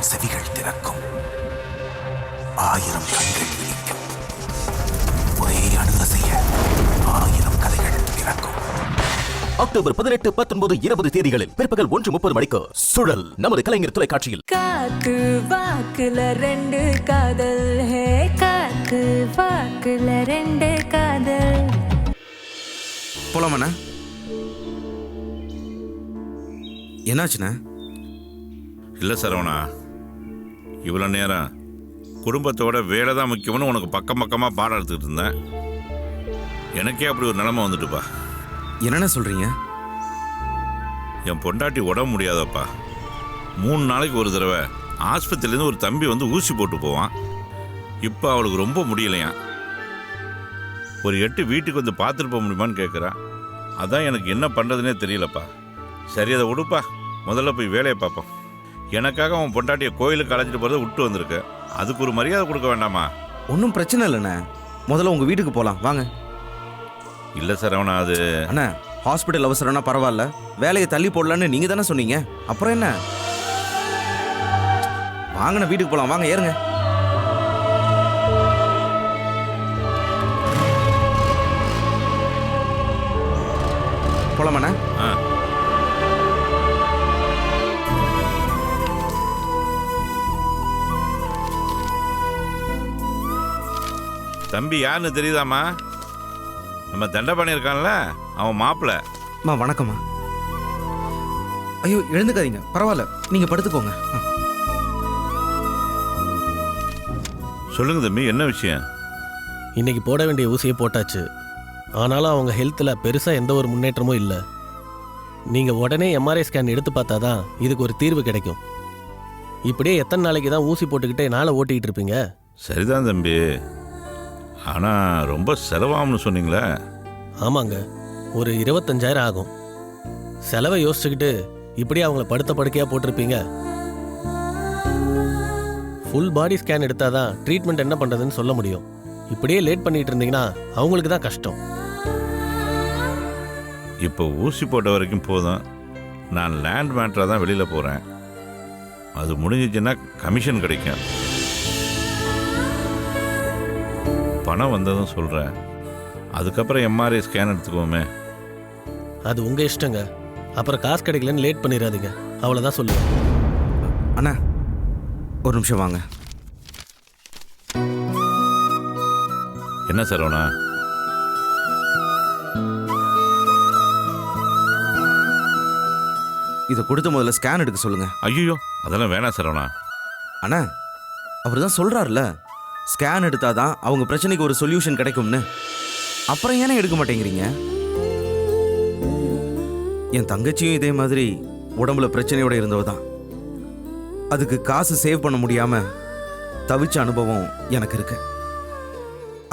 ஆயிரம் செவிகள் திறக்கும் ஆயிரம் கண்கள் விழிக்கும் ஒரே அணுகசைய ஆயிரம் கதைகள் பிறக்கும் அக்டோபர் பதினெட்டு பத்தொன்பது இருபது தேதிகளில் பிற்பகல் ஒன்று முப்பது மணிக்கு சுழல் நமது கலைஞர் தொலைக்காட்சியில். காத்து வாக்குல ரெண்டு காதல். ஹே காத்து வாக்குல ரெண்டு காதல். போலாமாண்ணா? என்னாச்சுண்ணே? இல்லை சரவணா இவ்வளோ நேரம் குடும்பத்தோட வேலை தான் முக்கியம்னு உனக்கு பக்கம் பக்கமாக பாடம் எடுத்துக்கிட்டு இருந்தேன். எனக்கே அப்படி ஒரு நிலைமை வந்துட்டுப்பா. என்னண்ணே சொல்றீங்க? என் பொண்டாட்டி உடம்பு முடியாதப்பா. மூணு நாளைக்கு ஒரு தடவை ஆஸ்பத்திரியிலேருந்து ஒரு தம்பி வந்து ஊசி போட்டு போவான். இப்போ அவளுக்கு ரொம்ப முடியலையாம் ஒரு எட்டு வீட்டுக்கு வந்து பார்த்துட்டு போக முடியுமான்னு கேட்குறான் அதான் எனக்கு என்ன பண்ணுறதுனே தெரியலப்பா. சரி அதை விடுப்பா. முதல்ல போய் வேலையை பார்ப்போம். எனக்காக அவன் பொண்டாட்டியை கோயிலுக்கு அழைச்சிட்டு போகிறத விட்டு வந்திருக்க. அதுக்கு ஒரு மரியாதை கொடுக்க வேண்டாமா? ஒன்றும் பிரச்சனை இல்லைண்ணே. முதல்ல உங்க வீட்டுக்கு போலாம். வாங்க. இல்லை சரவணா அது அண்ணா ஹாஸ்பிட்டல் அவசரம்னா பரவாயில்ல. வேலையை தள்ளி போடலான்னு நீங்க தானே சொன்னீங்க. அப்புறம் என்ன? வாங்கண்ணா வீட்டுக்கு போலாம். வாங்க ஏறுங்க. போலாமாண்ணா? ஆ. தம்பி யாருன்னு தெரியுதாம்மா? நம்ம தண்டபாணி இருக்கான்ல அவன் மாப்பிள்ள அம்மா வணக்கம்மா. ஐயோ எழுந்துக்காதீங்க. பரவாயில்ல. நீங்க படுத்துக்கோங்க. சொல்லுங்க தம்பி என்ன விஷயம்? இன்னைக்கு போட வேண்டிய ஊசியை போட்டாச்சு. ஆனாலும் அவங்க ஹெல்த்தில் பெருசாக எந்த ஒரு முன்னேற்றமும் இல்லை. நீங்கள் உடனே எம்ஆர்ஐ ஸ்கேன் எடுத்து பார்த்தா தான் இதுக்கு ஒரு தீர்வு கிடைக்கும். இப்படியே எத்தனை நாளைக்கு தான் ஊசி போட்டுக்கிட்டே நாளை ஓட்டிக்கிட்டு இருப்பீங்க? சரிதான் தம்பி. ஆனால் ரொம்ப செலவாகும்னு சொன்னீங்களே. ஆமாங்க. ஒரு இருபத்தஞ்சாயிரம் ஆகும். செலவை யோசிச்சுக்கிட்டு இப்படியே அவங்கள படுத்த படுக்கையாக போட்டிருப்பீங்க. ஃபுல் பாடி ஸ்கேன் எடுத்தால் தான் ட்ரீட்மெண்ட் என்ன பண்ணுறதுன்னு சொல்ல முடியும். இப்படியே லேட் பண்ணிட்டு இருந்தீங்கன்னா அவங்களுக்கு தான் கஷ்டம். இப்போ ஊசி போட்ட வரைக்கும் போதும். நான் லேண்ட் மேட்டராக தான் வெளியில் போகிறேன் அது முடிஞ்சிச்சுன்னா கமிஷன் கிடைக்கும். பணம் வந்ததும் சொல்கிறேன் அதுக்கப்புறம் எம்ஆர்ஐ ஸ்கேன் எடுத்துக்குவோமே. அது உங்க இஷ்டங்க. அப்புறம் காசு கிடைக்கலன்னு லேட் பண்ணிடாதீங்க அவ்வளோதான் சொல்லுவேன். அண்ணா ஒரு நிமிஷம் வாங்க. என்ன சரவணா இதை கொடுத்து முதல்ல ஸ்கேன் எடுக்க சொல்லுங்க. ஐயோ அதெல்லாம் வேணாம் சரவணா அண்ணா அவர் தான் சொல்றாருல ஸ்கேன் எடுத்தால் தான் அவங்க பிரச்சனைக்கு ஒரு சொல்யூஷன் கிடைக்கும்னு. அப்புறம் ஏனே எடுக்க மாட்டேங்கிறீங்க? என் தங்கச்சியும் இதே மாதிரி உடம்புல பிரச்சனையோட இருந்தவ தான். அதுக்கு காசு சேவ் பண்ண முடியாமல் தவிச்ச அனுபவம் எனக்கு இருக்கு.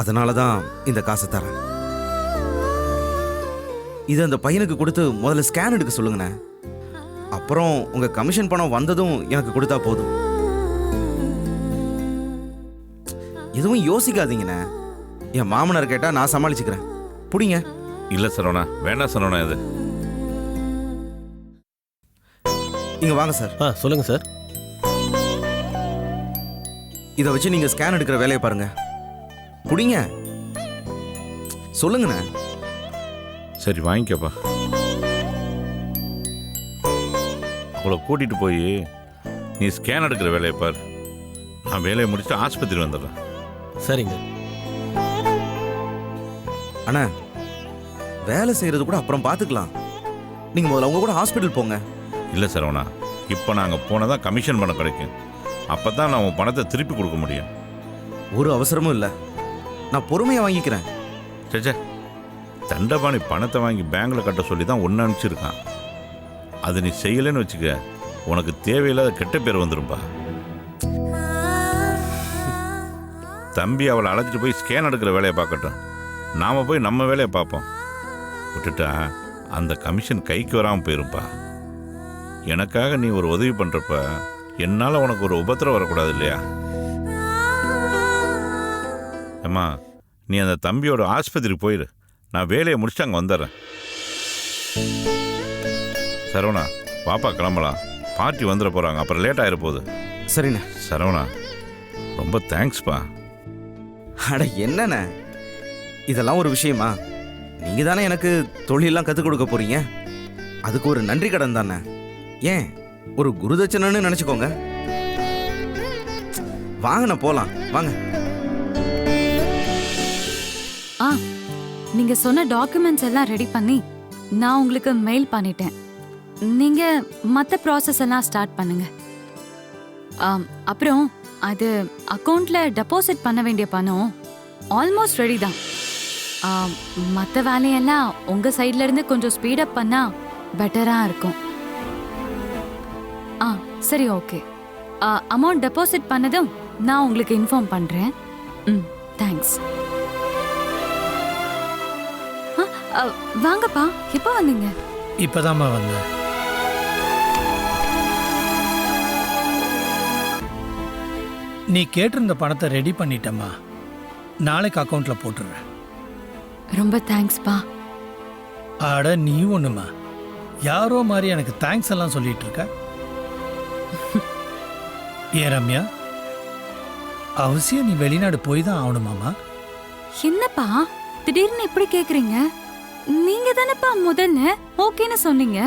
அதனால தான் இந்த காசை தரேன். இது அந்த பையனுக்கு கொடுத்து முதல்ல ஸ்கேன் எடுக்க சொல்லுங்கண்ணே. அப்புறம் உங்கள் கமிஷன் பணம் வந்ததும் எனக்கு கொடுத்தா போதும். எதுவும் யோசிக்காதீங்கண்ணே. என் மாமனார் கேட்டா நான் சமாளிச்சுக்கிறேன். புடிங்க. இல்லை சரவணா வேண்டாம் சரவணா இது. இங்க வாங்க சார். ஆ சொல்லுங்க சார். இதை வச்சு நீங்க ஸ்கேன் எடுக்கிற வேலையை பாருங்க. புடிங்க. சொல்லுங்கண்ணே. சரி வாங்கிக்கப்பா. அவளை கூட்டிகிட்டு போய் நீ ஸ்கேன் எடுக்கிற வேலையை பார். நான் வேலையை முடிச்சுட்டு ஆஸ்பத்திரி வந்துடுறேன். சரிங்க. அண்ணா வேலை செய்யறது கூட அப்புறம் பார்த்துக்கலாம் நீங்க முதல்ல உங்க கூட ஹாஸ்பிட்டல் போங்க. இல்லை சரவணா இப்போ நாங்கள் போனால் தான் கமிஷன் பணம் கிடைக்கும். அப்போ தான் நான் உன் பணத்தை திருப்பி கொடுக்க முடியும். ஒரு அவசரமும் இல்லை. நான் பொறுமையா வாங்கிக்கிறேன். சேச்சே தண்டபாணி பணத்தை வாங்கி பேங்க்ல கட்ட சொல்லி தான் ஒன்று அனுப்பிச்சிருக்கான். அது நீ செய்யலைன்னு வச்சுக்க உனக்கு தேவையில்லாத கெட்ட பேர் வந்துரும்பா. தம்பி அவளை அழைச்சிட்டு போய் ஸ்கேன் எடுக்கிற வேலையை பார்க்கட்டும். நாம போய் நம்ம வேலையை பார்ப்போம். விட்டுட்டா அந்த கமிஷன் கைக்கு வராமல் போயிருப்பா எனக்காக நீ ஒரு உதவி பண்ணுறப்ப என்னால் உனக்கு ஒரு உபத்திரம் வரக்கூடாது இல்லையா? அம்மா நீ அந்த தம்பியோட ஆஸ்பத்திரிக்கு போயிரு. நான் வேலையை முடிச்சுட்டு அங்கே வந்துடுறேன். சரவணா பாப்பா கிளம்பலாம் பார்ட்டி வந்துட போகிறாங்க அப்புறம் லேட் ஆகிட போகுது சரிண்ணே. சரவணா ரொம்ப தேங்க்ஸ்ப்பா அட என்னண்ணே இதெல்லாம் ஒரு விஷயமா? நீங்கள் தானே எனக்கு தொழிலெல்லாம் கற்றுக் கொடுக்க போகிறீங்க அதுக்கு ஒரு நன்றி கடன் தானே? ஏன்? ஒரு குருதட்சணன்னு நினச்சிக்கோங்க. வாங்கண்ணே போகலாம் வாங்க. ஆ நீங்க சொன்ன டாக்குமெண்ட்ஸ் எல்லாம் ரெடி பண்ணி நான் உங்களுக்கு மெயில் பண்ணிட்டேன். நீங்க மற்ற ப்ராசஸ் எல்லாம் ஸ்டார்ட் பண்ணுங்க. அப்புறம் அது அக்கௌண்ட்ல டெபாசிட் பண்ண வேண்டிய பணம் ஆல்மோஸ்ட் ரெடி தான். மற்ற வேலையெல்லாம் உங்க சைட்ல இருந்து கொஞ்சம் ஸ்பீடப் பண்ணா பெட்டரா இருக்கும். ஆ சரி ஓகே அமௌண்ட் டெபாசிட் பண்ணதும் நான் உங்களுக்கு இன்ஃபார்ம் பண்றேன். ம் தேங்க்ஸ் ஆ, வாங்கப்பா எப்போ வந்தீங்க? இப்போதாம்மா வந்தேன். நீ கேட்டிருந்த பணத்தை ரெடி பண்ணிட்டேம்மா. நாளைக்கு அக்கவுண்ட்ல போட்டுருவேன் ரொம்ப தேங்க்ஸ்ப்பா அட நீ ஒண்ணுமா? யாரோ மாதிரி எனக்கு தேங்க்ஸ் எல்லாம் சொல்லிட்டு இருக்க? ஏன் ரம்யா அவசியம் நீ வெளிநாடு போய் தான் ஆகணுமாமா என்னப்பா? திடீர்னு இப்படி கேக்குறீங்க? நீங்க தானேப்பா முதல்ல ஓகேன்னு சொன்னீங்க?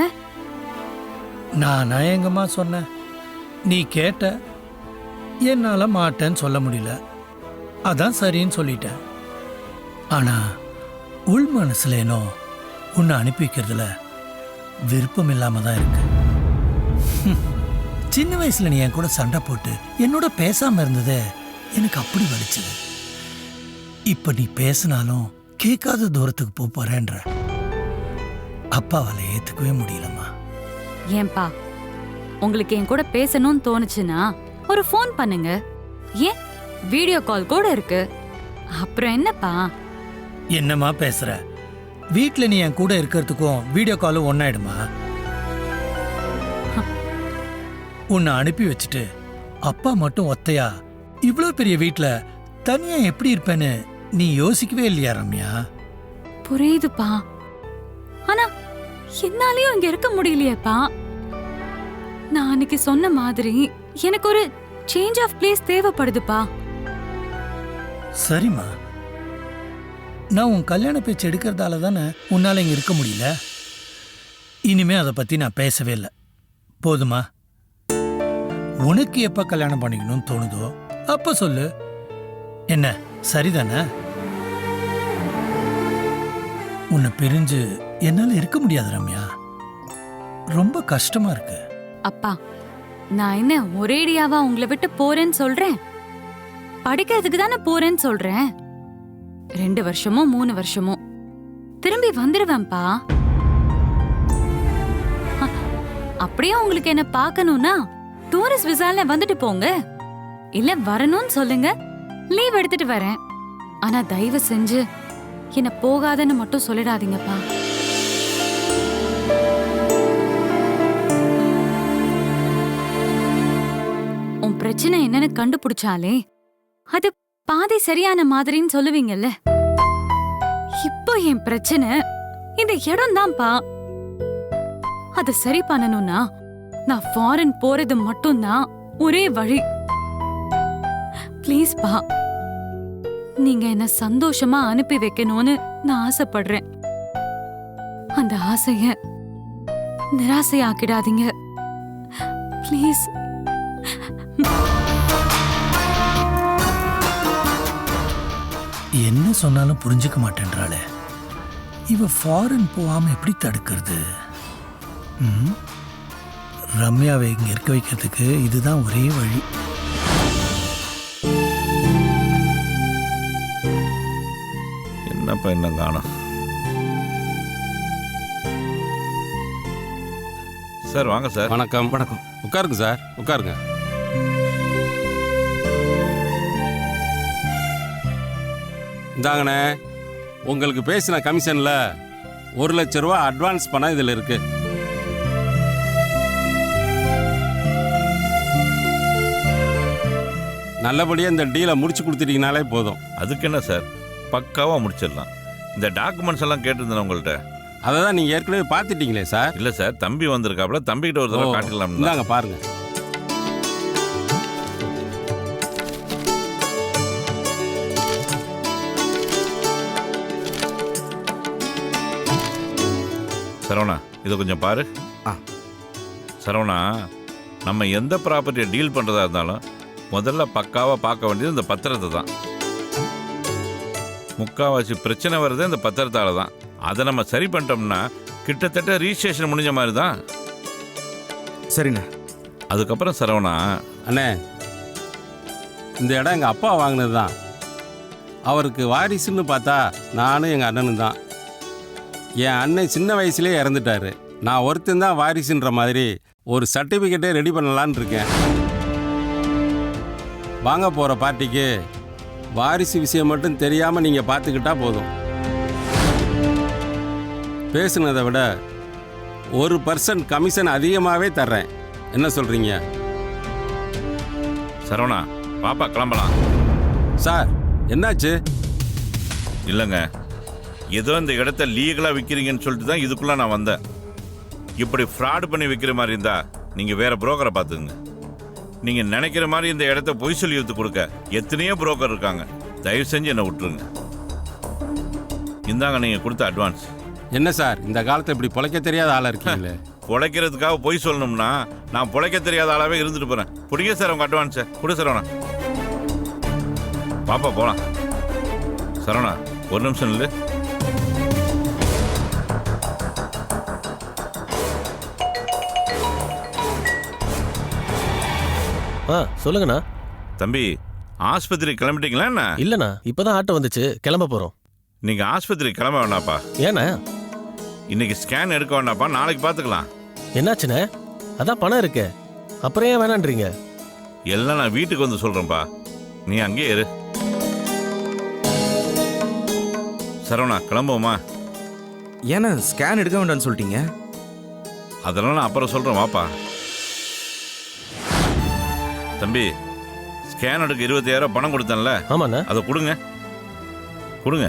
நான் எங்கம்மா சொன்னேன் நீ கேட்ட என்னால் மாட்டேன்னு சொல்ல முடியல. அதான் சரின்னு சொல்லிட்டேன். ஆனா உள் மனசுலேனோ உன்னை அனுப்பி வைக்கிறதுல விருப்பம் இல்லாமல் தான் இருக்கு. சின்ன வயசுல நீ என் கூட சண்டை போட்டு என்னோட பேசாம இருந்ததே எனக்கு அப்படி வலிச்சது. இப்போ நீ பேசினாலும் கேட்காத தூரத்துக்கு போக போறேன்ற. அப்பாவால் ஏற்றுக்கவே முடியலம்மா. ஏன்பா உங்களுக்கு என் கூட பேசணும்னு தோணுச்சுன்னா ஒரு ஃபோன் பண்ணுங்க. ஏன்? வீடியோ கால் கூட இருக்கு. அப்புறம் என்னப்பா? என்னம்மா பேசுற? வீட்ல நீ என் கூட இருக்கிறதுக்கும் வீடியோ காலும் ஒன்னாயிடுமா உன்னை அனுப்பி வச்சுட்டு அப்பா மட்டும் ஒத்தையா? இவ்வளோ பெரிய வீட்ல தனியா எப்படி இருப்பேன்னு நீ யோசிக்கவே இல்லையா ரம்யா? புரியுதுப்பா. ஆனா என்னாலயும் இங்க இருக்க முடியலையேப்பா. நான் அன்னைக்கு சொன்ன மாதிரி எனக்கு ஒரு சேஞ்ச் ஆஃப் பிளேஸ் தேவைப்படுதுப்பா. சரிம்மா. நான் உன் கல்யாண பேச்சு எடுக்கிறதால தானே உன்னால் இங்கே இருக்க முடியல? இனிமே அதை பற்றி நான் பேசவே இல்லை. போதுமா? உனக்கு எப்போ கல்யாணம் பண்ணிக்கணும்னு தோணுதோ அப்போ சொல்லு. என்ன சரிதானே? உன்னை பிரிஞ்சு என்னால் இருக்க முடியாது ரம்யா. ரொம்ப கஷ்டமாக இருக்கு. அப்பா நான் என்ன ஒரேடியாவா உங்களை விட்டு போறேன்னு சொல்றேன்? படிக்கிறதுக்கு தானே போறேன்னு சொல்றேன்? ரெண்டு வருஷமோ மூணு வருஷமோ. திரும்பி வந்துருவேன்ப்பா. அப்படியே உங்களுக்கு என்ன பார்க்கணும்னா டூரிஸ்ட் விசால வந்துட்டு போங்க. இல்ல வரணும்னு சொல்லுங்க. லீவ் எடுத்துட்டு வரேன். ஆனா தயவு செஞ்சு என்ன போகாதன்னு மட்டும் சொல்லிடாதீங்கப்பா. பிரச்சனை என்னன்னு கண்டுபிடிச்சாலே அது பாதி சரியான மாதிரின்னு சொல்லுவீங்கல்ல. இப்போ என் பிரச்சனை இந்த இடம் தான்ப்பா அதை சரி பண்ணணும்னா நான் ஃபாரின் போறது மட்டும்தான் ஒரே வழி. ப்ளீஸ் பா நீங்க என்ன சந்தோஷமா அனுப்பி வைக்கணும்னு நான் ஆசைப்படுறேன். அந்த ஆசைய நிராசையாக்கிடாதீங்க. ப்ளீஸ் என்ன சொன்னாலும் புரிஞ்சுக்க மாட்டேன்றாளே. இவ ஃபாரின் போகாம எப்படி தடுக்கிறது? ம்? ரம்யாவை இங்க இருக்க வைக்கிறதுக்கு இதுதான் ஒரே வழி. என்னப்பா இன்னும் காணோம்? சார் வாங்க சார். வணக்கம். வணக்கம். உட்காருங்க சார். உட்காருங்க. இந்தாங்கண்ணே உங்களுக்கு பேசின கமிஷனில் ஒரு லட்ச ரூபா அட்வான்ஸ் பணம் இதில் இருக்கு. நல்லபடியாக இந்த டீலை முடிச்சு கொடுத்துட்டீங்கனாலே போதும். அதுக்கு என்ன சார்? பக்காவாக முடிச்சிடலாம். இந்த டாக்குமெண்ட்ஸ் எல்லாம் கேட்டிருந்தேன் உங்கள்கிட்ட. அதை தான் நீங்கள் ஏற்கனவே பார்த்துட்டீங்களே சார். இல்லை சார் தம்பி வந்திருக்காப்புல தம்பிக்கிட்ட ஒரு தடவை காட்டிக்கலாம் இந்தாங்க பாருங்க. இதை கொஞ்சம் பாரு. ஆ. சரவணா நம்ம எந்த ப்ராப்பர்ட்டியை டீல் பண்ணுறதா இருந்தாலும் முதல்ல பக்காவாக பார்க்க வேண்டியது இந்த பத்திரத்தை தான். முக்காவாசி பிரச்சனை வர்றதே இந்த பத்திரத்தால தான். அதை நம்ம சரி பண்ணிட்டோம்னா கிட்டத்தட்ட ரிஜிஸ்ட்ரேஷன் முடிஞ்ச மாதிரி தான். சரிண்ணே. அதுக்கப்புறம் சரவணா. அண்ணே இந்த இடம் எங்கள் அப்பா வாங்கினது தான். அவருக்கு வாரிசுன்னு பார்த்தா நானும் எங்கள் அண்ணனும் தான். என் அண்ணன் சின்ன வயசுலேயே இறந்துட்டாரு. நான் ஒருத்தன் தான் வாரிசுன்ற மாதிரி ஒரு சர்டிஃபிகேட்டே ரெடி பண்ணலான்னு இருக்கேன். வாங்க போகிற பார்ட்டிக்கு வாரிசு விஷயம் மட்டும் தெரியாமல் நீங்கள் பார்த்துக்கிட்டா போதும். பேசுனதை விட ஒரு பர்சன்ட் கமிஷன் அதிகமாகவே தர்றேன். என்ன சொல்கிறீங்க சரவணா பாப்பா கிளம்பலாம். சார் என்னாச்சு? இல்லைங்க. ஏதோ இந்த இடத்த லீகலாக விற்கிறீங்கன்னு சொல்லிட்டு தான் இதுக்குள்ளே நான் வந்தேன். இப்படி ஃப்ராட் பண்ணி விற்கிற மாதிரி இருந்தா நீங்கள் வேற புரோக்கரை பார்த்துங்க நீங்கள் நினைக்கிற மாதிரி இந்த இடத்த பொய் சொல்லி வித்து கொடுக்க எத்தனையோ புரோக்கர் இருக்காங்க. தயவு செஞ்சு என்னை விட்டுருங்க. இந்தாங்க நீங்கள் கொடுத்த அட்வான்ஸ் என்ன சார் இந்த காலத்துல இப்படி பொழைக்க தெரியாத ஆளா இருக்கீங்களே? பொழைக்கிறதுக்காக பொய் சொல்லணும்னா நான் பொழைக்க தெரியாத ஆளாவே இருந்துட்டு போகிறேன் பிடிங்க சார் உங்கள் அட்வான்ஸை கொடு சரவணா. பாப்பா போகலாம் சரவணா ஒரு நிமிஷம் இல்லை ஆ சொல்லுங்கண்ணா. தம்பி ஆஸ்பத்திரி கிளம்பிட்டீங்களா என்ன? இல்லைண்ணா இப்பதான் ஆட்டோ வந்துச்சு கிளம்ப போறோம். நீங்க ஆஸ்பத்திரி கிளம்ப வேணாப்பா. ஏண்ணா? இன்னைக்கு ஸ்கேன் எடுக்க வேண்டாப்பா நாளைக்கு பார்த்துக்கலாம் என்னாச்சுண்ணே? அதான் பணம் இருக்கே. அப்புறம் ஏன் வேணான்றீங்க? எல்லாம் நான் வீட்டுக்கு வந்து சொல்றேன்ப்பா நீ அங்கேயே இரு. சரவணா கிளம்புவோமா? ஏன்னா ஸ்கேன் எடுக்க வேண்டாம்னு சொல்லிட்டீங்க. அதெல்லாம் நான் அப்புறம் சொல்றேன் வாப்பா. தம்பி ஸ்கேன் எடுக்க இருபத்தாயிரம் பணம் கொடுத்தேன்ல. ஆமாண்ணா. அதை கொடுங்க. கொடுங்க.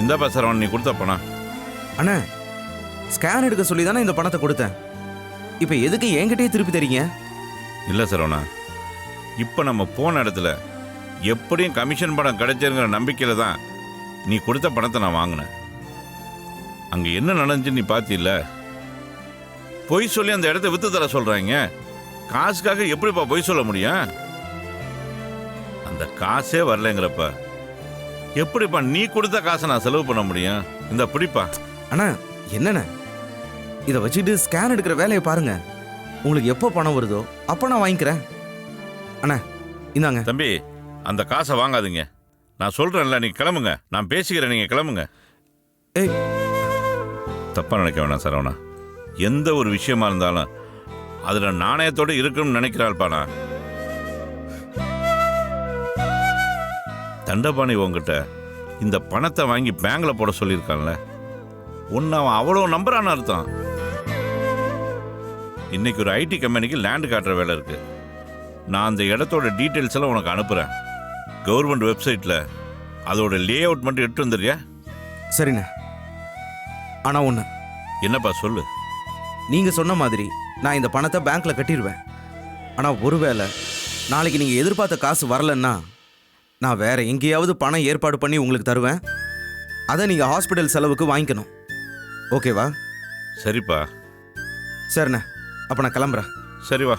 இந்தாப்பா சரவணன் நீ கொடுத்த பணம். அண்ணா ஸ்கேன் எடுக்க சொல்லி தானே இந்த பணத்தை கொடுத்தேன். இப்போ எதுக்கு என்கிட்டயே திருப்பி தரீங்க? இல்லை சரவணா இப்போ நம்ம போன இடத்துல எப்படியும் கமிஷன் பணம் கிடைச்சிருங்கிற நம்பிக்கையில் தான் நீ கொடுத்த பணத்தை நான் வாங்கினேன். அங்கே என்ன நடந்துச்சு நீ பார்த்தில்ல பொய் சொல்லி அந்த இடத்த வித்து தர சொல்கிறாங்க காசுக்காக எப்படிப்பா பொய் சொல்ல முடியும்? அந்த காசே வரலைங்கிறப்ப எப்படிப்பா நீ கொடுத்த காசை நான் செலவு பண்ண முடியும்? இந்த பிடிப்பா. அண்ணா என்னண்ணே? இதை வச்சுட்டு ஸ்கேன் எடுக்கிற வேலையை பாருங்க. உங்களுக்கு எப்போ பணம் வருதோ அப்போ நான் வாங்கிக்கிறேன். அண்ணா இந்தாங்க. தம்பி அந்த காசை வாங்காதீங்க. நான் சொல்கிறேன்ல நீ கிளம்புங்க. நான் பேசிக்கிறேன் நீங்கள் கிளம்புங்க. ஏய். தப்பாக நினைக்க வேணாம் சரவணா. எந்த ஒரு விஷயமா இருந்தாலும் அதில் நாணயத்தோடு இருக்கணும்னு நினைக்கிறாள்ப்பா நான். தண்டபாணி உங்ககிட்ட இந்த பணத்தை வாங்கி பேங்க்ல போட சொல்லியிருக்கான்ல. உன்னை அவன் அவ்வளோ நம்புறான்னு அர்த்தம். இன்னைக்கு ஒரு ஐடி கம்பெனிக்கு லேண்டு காட்டுற வேலை இருக்கு. நான் அந்த இடத்தோட டீட்டெயில்ஸ் எல்லாம் உனக்கு அனுப்புகிறேன் கவர்மெண்ட் வெப்சைட்டில் அதோட லே அவுட் மட்டும் எடுத்து வந்துடுறியா? சரிண்ணே. ஆனால் ஒன்று என்னப்பா சொல்லு? நீங்கள் சொன்ன மாதிரி நான் இந்த பணத்தை பேங்க்கில் கட்டிடுவேன் ஆனால் ஒருவேளை நாளைக்கு நீங்கள் எதிர்பார்த்த காசு வரலன்னா நான் வேற எங்கேயாவது பணம் ஏற்பாடு பண்ணி உங்களுக்கு தருவேன். அதை நீங்கள் ஹாஸ்பிட்டல் செலவுக்கு வாங்கிக்கணும். ஓகேவா சரிப்பா. சரிண்ணே. அப்போ நான் கிளம்புறேன். சரி வா.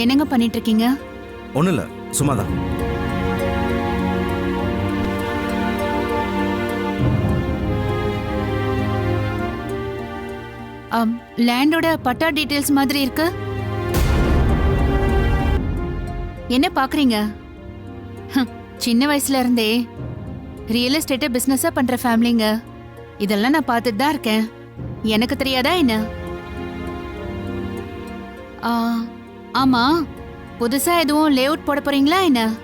என்னங்க பண்ணிட்டு இருக்கீங்க ஒன்றும் இல்லை சும்மா தான் லேண்டோட பட்டா டீடைல்ஸ் மாதிரி இருக்கு? என்ன பாக்குறீங்க? சின்ன வயசுல இருந்தே. ரியல் எஸ்டேட்டை பிசினஸா பண்ற ஃபேமிலிங்க இதெல்லாம் நான் பார்த்துட்டு தான் இருக்கேன். எனக்கு தெரியாதா என்ன? ஆ, ஆமா புதுசா எதுவும் லே அவுட் போட போறீங்களா என்ன?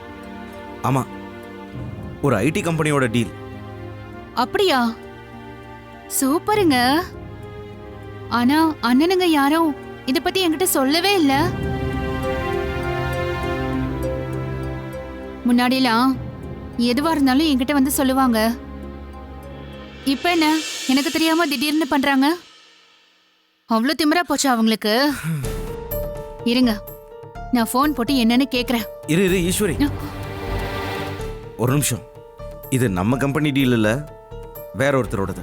ஆமாம் ஒரு ஐடி கம்பெனியோட டீல். அப்படியா? சூப்பருங்க. ஆனா அண்ணனுங்க யாரும் இத பத்தி என்கிட்ட சொல்லவே இல்ல. முன்னாடிலாம் எதுவா இருந்தாலும் என்கிட்ட வந்து சொல்லுவாங்க. இப்ப என்ன? எனக்கு தெரியாம திடீர்னு பண்றாங்க? அவ்வளோ திமிரா போச்சு அவங்களுக்கு? இருங்க. நான் ஃபோன் போட்டு என்னன்னு கேக்குறேன். இரு இரு ஈஸ்வரி. ஒரு நிமிஷம். இது நம்ம கம்பெனி டீல் இல்ல வேற ஒருத்தரோடது.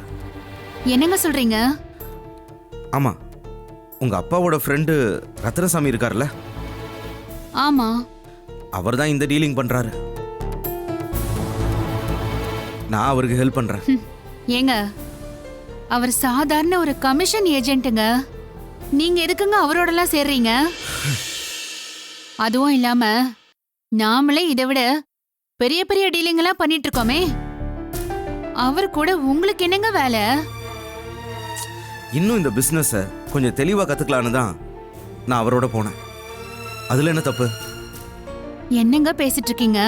என்னங்க சொல்றீங்க? ஆமா. உங்க அப்பாவோட ஃப்ரெண்டு ரத்னசாமி இருக்கார்ல? ஆமா. அவர் தான் இந்த டீலிங் பண்றாரு. நான் அவருக்கு ஹெல்ப் பண்றேன். ஏங்க அவர் சாதாரண ஒரு கமிஷன் ஏஜென்ட்டுங்க நீங்க எதுக்குங்க அவரோடலாம் சேர்றீங்க? அதுவும் இல்லாம நாமளே இதை விட பெரிய பெரிய டீலிங் எல்லாம் பண்ணிட்டு இருக்கோமே அவர் கூட உங்களுக்கு என்னங்க வேலை? இன்னும் இந்த பிஸ்னஸை கொஞ்சம் தெளிவாக கற்றுக்கலான்னு தான் நான் அவரோட போனேன். அதில் என்ன தப்பு? என்னங்க பேசிட்டு இருக்கீங்க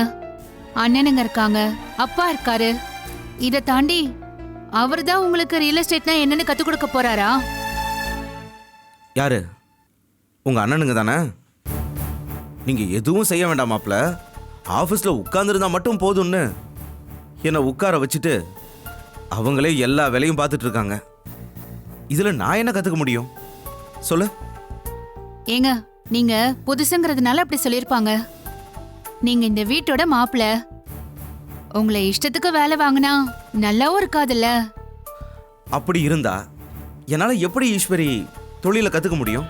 அண்ணனுங்க இருக்காங்க அப்பா இருக்காரு. இத தாண்டி அவர் தான் உங்களுக்கு ரியல் எஸ்டேட்னா என்னன்னு கத்து கொடுக்க போறாரா? யாரு? உங்கள் அண்ணனுங்க தானே? நீங்கள் எதுவும் செய்ய வேண்டாமாப்ல ஆஃபீஸில் உட்காந்துருந்தா மட்டும் போதும்னு. என்னை உட்கார வச்சுட்டு அவங்களே எல்லா வேலையும் பார்த்துட்டு இருக்காங்க. இதில் நான் என்ன கற்றுக்க முடியும்? சொல்லு. ஏங்க நீங்க புதுசுங்கிறதுனால அப்படி சொல்லியிருப்பாங்க. நீங்க இந்த வீட்டோட மாப்பிள்ள உங்களை இஷ்டத்துக்கு வேலை வாங்கினா நல்லாவும் இருக்காதுல்ல. அப்படி இருந்தா என்னால் எப்படி ஈஸ்வரி தொழிலை கற்றுக்க முடியும்?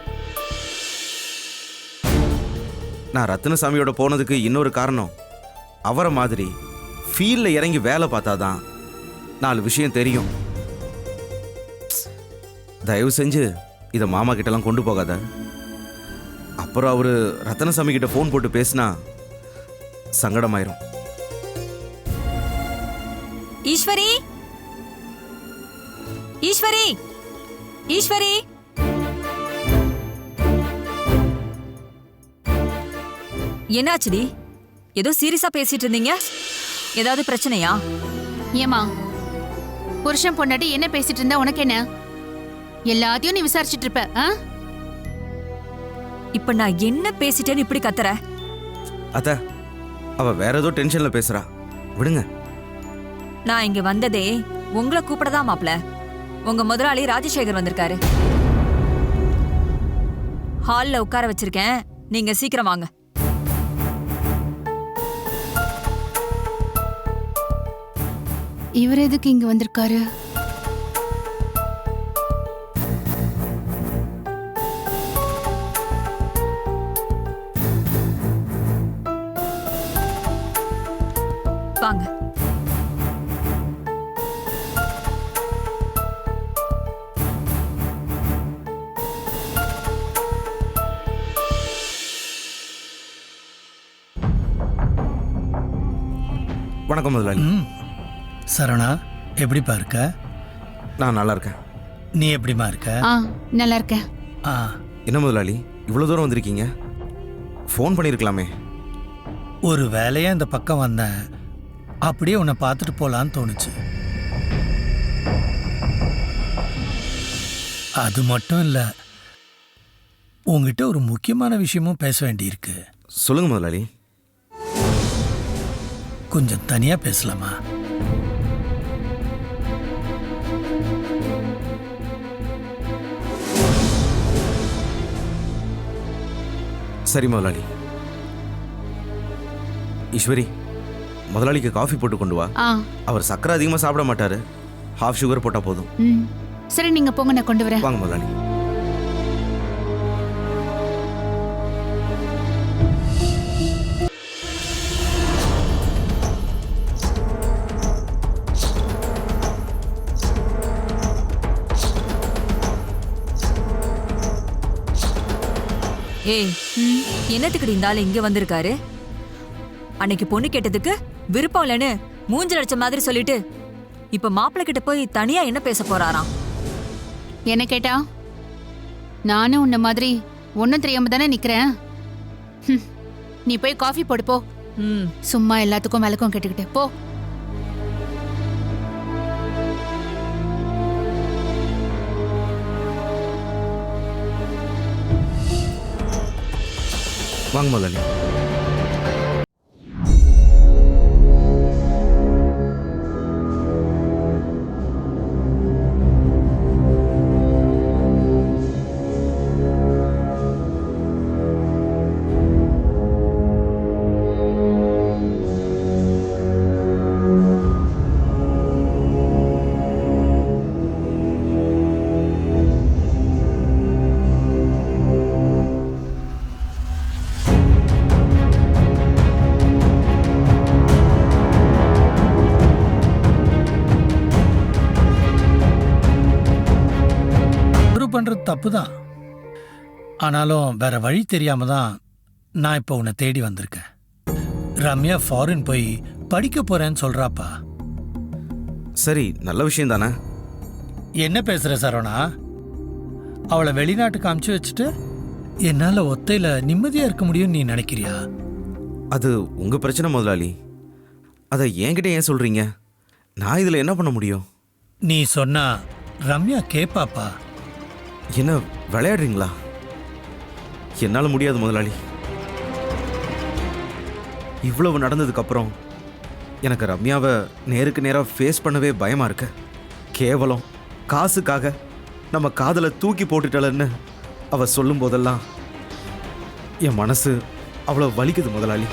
நான் ரத்னசாமியோட போனதுக்கு இன்னொரு காரணம். அவரை மாதிரி ஃபீல்டில் இறங்கி வேலை பார்த்தாதான் நாலு விஷயம் தெரியும். தயவு செஞ்சு இதை மாமா கிட்டலாம் கொண்டு போகாத. அப்புறம் அவர் ரத்னசாமி கிட்ட ஃபோன் போட்டு பேசினா சங்கடமாயிரும். ஈஸ்வரி? ஈஸ்வரி? ஈஸ்வரி? என்னாச்சுடி? ஏதோ சீரியஸா பேசிட்டு இருந்தீங்க ஏதாவது பிரச்சனையா? ஏமா புருஷன் பொண்டாட்டி என்ன பேசிட்டு இருந்தா உனக்கு என்ன எல்லாத்தையும் நீ விசாரிச்சிட்டு இருப்ப ஆ? இப்ப நான் என்ன பேசிட்டேன்னு இப்படி கத்துற? அத்த அவ வேற ஏதோ டென்ஷன்ல பேசுறா. விடுங்க. நான் இங்க வந்ததே உங்களை கூப்பிடதான் மாப்ள உங்க முதலாளி ராஜசேகர் வந்திருக்காரு. ஹால்ல உட்கார வச்சிருக்கேன். நீங்க சீக்கிரம் வாங்க. இவர் எதுக்கு இங்க வந்திருக்காரு? வாங்க. வணக்கம் முதலாளி. சரவணா எப்படிப்பா இருக்க? நான் நல்லா இருக்கேன். நீ எப்படிம்மா இருக்க? ஆ நல்லா இருக்கேன். ஆ. என்ன முதலாளி இவ்வளோ தூரம் வந்திருக்கீங்க? ஃபோன் பண்ணியிருக்கலாமே. ஒரு வேலையா இந்த பக்கம் வந்தேன். அப்படியே உன்னை பார்த்துட்டு போலான்னு தோணுச்சு. அது மட்டும் இல்லை உங்ககிட்ட ஒரு முக்கியமான விஷயமும் பேச வேண்டியிருக்கு. சொல்லுங்க முதலாளி. கொஞ்சம் தனியாக பேசலாமா? சரி முதலாளி. ஈஸ்வரி முதலாளிக்கு காஃபி போட்டு கொண்டு வா. ஆ. அவர் சக்கரை அதிகமாக சாப்பிட மாட்டாரு. ஹாஃப் சுகர் போட்டால் போதும். சரி நீங்க போங்க நான் கொண்டு வரேன். வாங்க முதலாளி. ஏய் என்னத்துக்குடி இந்த ஆளு இங்க வந்திருக்காரு? அன்னைக்கு பொண்ணு கேட்டதுக்கு விருப்பம் இல்லைன்னு மூஞ்சல் அடிச்ச மாதிரி சொல்லிட்டு இப்ப மாப்பிள்ளை கிட்ட போய் தனியா என்ன பேச போறாராம்? என்ன கேட்டா? நானும் உன்ன மாதிரி ஒன்றும் தெரியாம தானே நிக்கிறேன். நீ போய் காஃபி போடு போ. ம். சும்மா எல்லாத்துக்கும் விளக்கம் கேட்டுக்கிட்டு போ. வாங்க முதலாளி ஆனாலும் வேற வழி தெரியாம தான் நான் இப்போ உன்னை தேடி வந்திருக்கேன். ரம்யா ஃபாரின் போய் படிக்க போறேன்னு சொல்றாப்பா. சரி நல்ல விஷயம் தானே? என்ன பேசுற சரவணா? அவளை வெளிநாட்டுக்கு அமுச்சு வச்சுட்டு என்னால ஒத்தையில நிம்மதியா இருக்க முடியும்னு நீ நினைக்கிறியா? அது உங்க பிரச்சனை முதலாளி. அதை என்கிட்ட ஏன் சொல்றீங்க? நான் இதில் என்ன பண்ண முடியும்? நீ சொன்னா ரம்யா கேப்பாப்பா. என்ன விளையாடுறீங்களா? என்னால் முடியாது முதலாளி. இவ்வளவு நடந்ததுக்கப்புறம் எனக்கு ரம்யாவை நேருக்கு நேராக ஃபேஸ் பண்ணவே பயமாக இருக்கு. கேவலம் காசுக்காக நம்ம காதலை தூக்கி போட்டுட்டலன்னு அவ சொல்லும் போதெல்லாம் என் மனசு அவ்வளோ வலிக்குது முதலாளி.